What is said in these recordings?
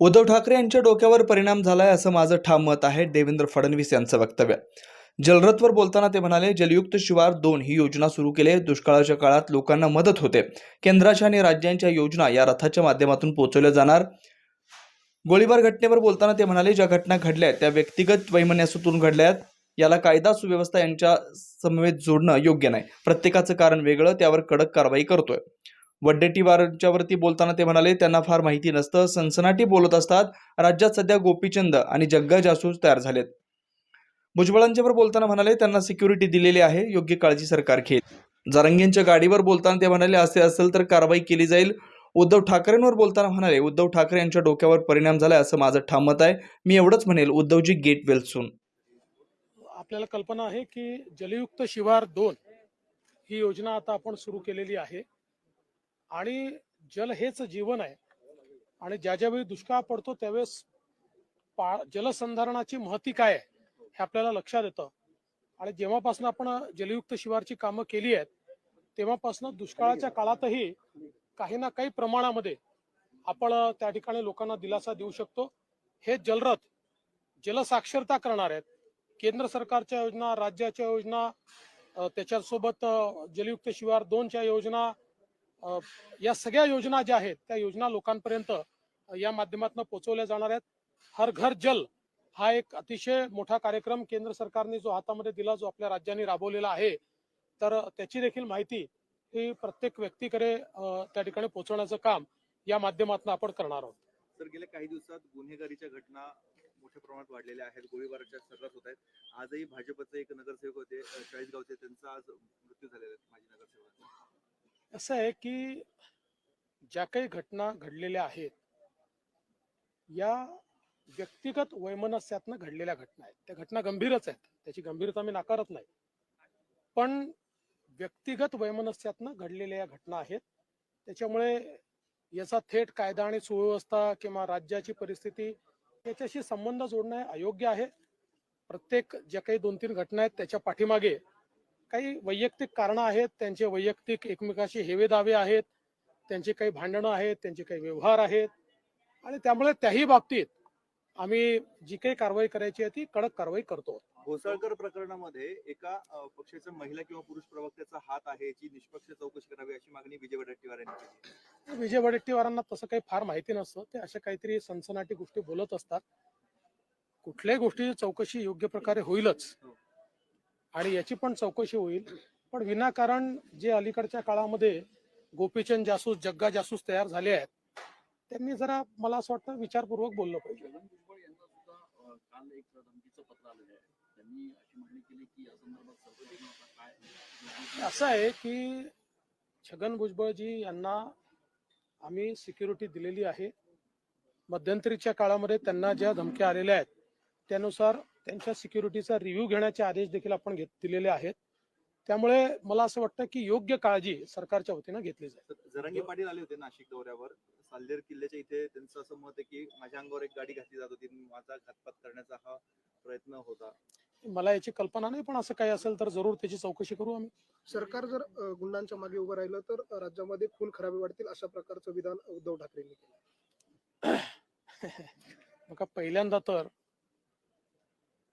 उद्धव ठाकरे यांच्या डोक्यावर परिणाम झालाय असं माझं ठाम मत आहे देवेंद्र फडणवीस यांचं वक्तव्य जलरथवर बोलताना ते म्हणाले जलयुक्त शिवार दोन ही योजना सुरू केली आहे. दुष्काळाच्या काळात लोकांना मदत होते केंद्राच्या आणि राज्यांच्या योजना या रथाच्या माध्यमातून पोहोचवल्या जाणार गोळीबार घटनेवर बोलताना ते म्हणाले ज्या घटना घडल्या आहेत, त्या व्यक्तिगत वैमनस्यातून घडल्या आहेत. याला कायदा सुव्यवस्था यांच्या समवेत जोडणं योग्य नाही प्रत्येकाचं कारण वेगळं त्यावर कडक कारवाई करतोय वड्डेटीवारच्यावरती बोलताना ते म्हणाले त्यांना फार माहिती नसतं. सनसनाटी बोलत असतात. राज्यात सध्या गोपीचंद आणि जग्गा जासूस तयार झालेत. भुजबळांच्यावर बोलताना म्हणाले त्यांना सिक्युरिटी दिलेली आहे. योग्य काळजी सरकार घेत जारंगेंच्या गाडीवर बोलताना ते म्हणाले असे असेल तर कारवाई केली जाईल. उद्धव ठाकरेंवर बोलताना म्हणाले उद्धव ठाकरे यांच्या डोक्यावर परिणाम झालाय असं माझं ठाम मत आहे. मी एवढंच म्हणेल. उद्धवजी गेट वेल सून. आपल्याला कल्पना आहे की जलयुक्त शिवार दोन ही योजना आता आपण सुरू केलेली आहे. आणि जल हेच जीवन आहे. आणि ज्या ज्यावेळी दुष्काळ पडतो त्यावेळेस पा जलसंधारणाची महती काय आहे हे आपल्याला लक्षात येतं. आणि जेव्हापासून आपण जलयुक्त शिवारची कामं केली आहेत तेव्हापासून दुष्काळाच्या काळातही काही ना काही प्रमाणामध्ये आपण त्या ठिकाणी लोकांना दिलासा देऊ शकतो. हे जलरथ जलसाक्षरता करणार आहेत. केंद्र सरकारच्या योजना राज्याच्या योजना त्याच्यासोबत जलयुक्त शिवार दोनच्या योजना या सगळ्या योजना ज्या आहेत त्या योजना लोकांपर्यंत या माध्यमातून पोहोचवल्या जाणार आहेत. हर घर जल हा एक अतिशय मोठा कार्यक्रम केंद्र सरकारने जो हातामध्ये दिला जो आपल्या राज्यांनी राबवलेला आहे. तर त्याची देखील माहिती ही प्रत्येक व्यक्तीकडे त्या ठिकाणी पोहोचवण्याचं काम या माध्यमातून आपण करणार आहोत. तर गेल्या काही दिवसात गुन्हेगारीच्या घटना मोठ्या प्रमाणात वाढलेल्या आहेत. गोळीबाराच्या सर्रास होत आहेत. आजही भाजपचे एक नगरसेवक होते चाळीसगावचे. त्यांचा आज मृत्यू झालेला आहे माजी नगरसेवक असं आहे की ज्या काही घटना घडलेल्या आहेत या व्यक्तिगत वैमनस्यातनं घडलेल्या घटना आहेत. त्या घटना गंभीरच आहेत. त्याची गंभीरता मी नाकारत नाही. पण व्यक्तिगत वैमनस्यातनं घडलेल्या या घटना आहेत. त्याच्यामुळे याचा थेट कायदा आणि सुव्यवस्था किंवा राज्याची परिस्थिती याच्याशी संबंध जोडणं अयोग्य आहे. प्रत्येक ज्या काही दोन तीन घटना आहेत त्याच्या पाठीमागे काही वैयक्तिक कारणं आहेत त्यांचे वैयक्तिक एकमेकाशी हेवे दावे आहेत त्यांची काही भांडणं आहेत त्यांचे काही व्यवहार आहेत. आणि त्यामुळे त्याही बाबतीत आम्ही जी काही कारवाई करायची आहे ती कडक कारवाई करतो. घोसाळकर प्रकरणामध्ये एका अ, पक्षाच्या महिला किंवा पुरुष प्रवक्त्याचा हात आहे याची निष्पक्ष चौकशी करावी अशी मागणी विजय वडेट्टीवार यांनी केली. विजय वडेट्टीवारांना तसं काही फार माहिती नसतं. ते अशा काहीतरी सनसनाटी गोष्टी बोलत असतात. कुठल्याही गोष्टीची चौकशी योग्य प्रकारे होईलच. आणि याची पण चौकशी होईल. पण विनाकारण जे अलीकडच्या काळामध्ये गोपीचंद जासूस जग्गा जासूस तयार झाले आहेत त्यांनी जरा मला असं वाटतं विचारपूर्वक बोललं पाहिजे. असं आहे की छगन भुजबळजी यांना आम्ही सिक्युरिटी दिलेली आहे. मध्यंतरीच्या काळामध्ये त्यांना ज्या धमक्या आलेल्या आहेत त्यानुसार त्यांच्या सिक्युरिटीचा रिव्ह्यू घेण्याचे आदेश देखील आपण घेत दिलेले आहेत. त्यामुळे मला असं वाटतं की योग्य काळजी सरकारच्या वतीनं घेतली जाईल. जरांगे पाटील आले होते नाशिक दौऱ्यावर. साल्हेर किल्ल्याच्या इथे त्यांचं असं मत आहे की माझ्या अंगावर एक गाडी घातली जात होती माझा घातपात करण्याचा हा प्रयत्न होता. मला याची कल्पना नाही पण असं काही असेल तर जरूर त्याची चौकशी करू आम्ही. सरकार जर गुंडांच्या मागे उभं राहिलं तर राज्यामध्ये खून खराबी वाढतील अशा प्रकारचं विधान उद्धव ठाकरेंनी केलं. पहिल्यांदा तर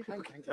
はい、はい、